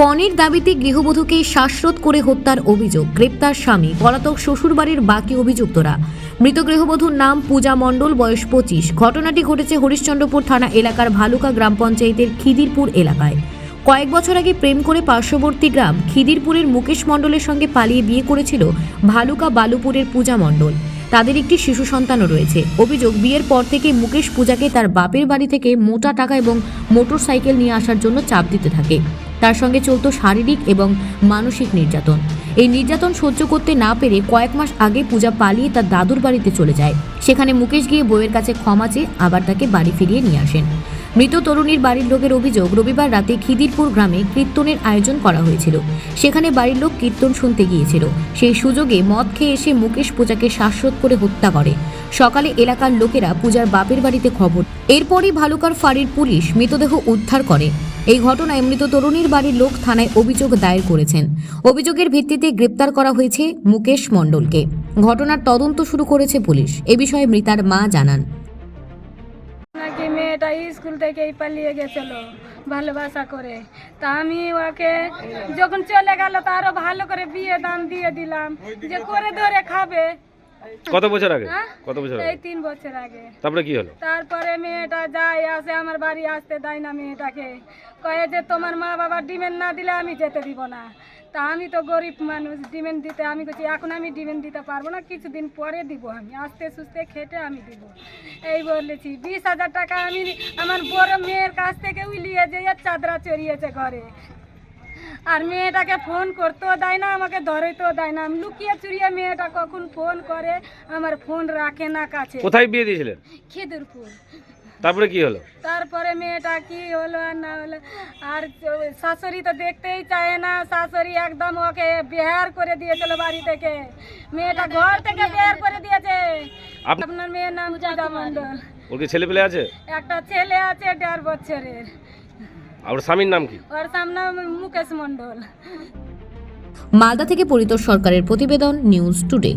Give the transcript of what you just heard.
পণের দাবিতে গৃহবধূকে শ্বাসরোধ করে হত্যার অভিযোগ। গ্রেপ্তার স্বামী, পলাতক শ্বশুরবাড়ির বাকি অভিযুক্তরা। মৃত গৃহবধূর নাম পূজা মণ্ডল, বয়স পঁচিশ। ঘটনাটি ঘটেছে হরিশ্চন্দ্রপুর থানা এলাকার ভালুকা গ্রাম পঞ্চায়েতের খিদিরপুর এলাকায়। কয়েক বছর আগে প্রেম করে পার্শ্ববর্তী গ্রাম খিদিরপুরের মুকেশ মণ্ডলের সঙ্গে পালিয়ে বিয়ে করেছিল ভালুকা বালুপুরের পূজা মণ্ডল। তাদের একটি শিশু সন্তানও রয়েছে। অভিযোগ, বিয়ের পর থেকে মুকেশ পূজাকে তার বাপের বাড়ি থেকে মোটা টাকা এবং মোটরসাইকেল নিয়ে আসার জন্য চাপ দিতে থাকে। তার সঙ্গে চলত শারীরিক এবং মানসিক নির্যাতন। এই নির্যাতন সহ্য করতে না পেরে কয়েক মাস আগে পূজা পালিয়ে তার দাদুর বাড়িতে চলে যায়। সেখানে মুকেশ গিয়ে বউয়ের কাছে ক্ষমা চেয়ে আবার তাকে বাড়ি ফিরিয়ে নিয়ে আসেন। মৃত তরুণীর বাড়ির লোকের অভিযোগ, রবিবার রাতে খিদিরপুর গ্রামে কীর্তনের আয়োজন করা হয়েছিল। সেখানে বাড়ির লোক কীর্তন শুনতে গিয়েছিল। সেই সুযোগে মদ খেয়ে এসে মুকেশ পূজাকে শ্বাসরোধ করে হত্যা করে। সকালে এলাকার লোকেরা পূজার বাপের বাড়িতে খবর এরপরই ভালুকার ফাঁড়ির পুলিশ মৃতদেহ উদ্ধার করে। এই ঘটনায় মৃত তরুণীর বাড়ির লোক থানায় অভিযোগ দায়ের করেছেন। অভিযোগের ভিত্তিতে গ্রেপ্তার করা হয়েছে মুকেশ মণ্ডলকে। ঘটনার তদন্ত শুরু করেছে পুলিশ। এ বিষয়ে মৃতার মা জানান। নাকি মেয়েটা স্কুল থেকেই পালিয়ে গেছিল ভালোবাসা করে। তা আমি ওকে যখন চলে গেল তা আরও ভালো করে বিয়ে দাম দিয়ে দিলাম যে করে ধরে খাবে। কত বছর আগে? হ্যাঁ? কত বছর এই তিন বছর আগে। তারপরে কি হলো? তারপরে মেয়েটা যায় আসে আমার বাড়ি আসতে দেয় না মেয়েটাকে। কয়ে যে তোমার মা বাবা ডিমেন্ট না দিলে আমি যেতে দিব না। তা আমি তো গরিব মানুষ, ডিমেন দিতে আমি বলছি এখন আমি ডিমেন্ট দিতে পারব না, কিছুদিন পরে দিব আমি, আস্তে সুস্তে খেটে আমি দিব। এই বলেছি, বিশ হাজার টাকা আমি আমার বড় মেয়ের কাছ থেকে উলিয়ে যে চাদরা চড়িয়েছে ঘরে। আর মেয়েটাকে ফোন করতেও দেয় না আমাকে ধরেতেও দেয় না। আমি লুকিয়ে চুরিয়ে মেয়েটা কখন ফোন করে আমার ফোন রাখে না কাছে। কোথায় বিয়ে দিয়েছিলেন? খিদিরপুর। তারপরে কি হলো? তারপরে মেয়েটা কি হলো আর না হলো? আর শাশুড়ি তো দেখতেই চায় না শাশুড়ি একদম ওকে বেহার করে দিয়েছিল বাড়ি থেকে। মেয়েটা ঘর থেকে বের করে দিয়েছে। আপনার মেয়ের নাম পূজা মণ্ডল। ওর কি ছেলে পেলে আছে? একটা ছেলে আছে দেড় বছরের। আর স্বামীর নাম কি? ওর সামনে মুকেশ মন্ডল মালদা থেকে পরিতোষ সরকারের প্রতিবেদন নিউজ টুডে।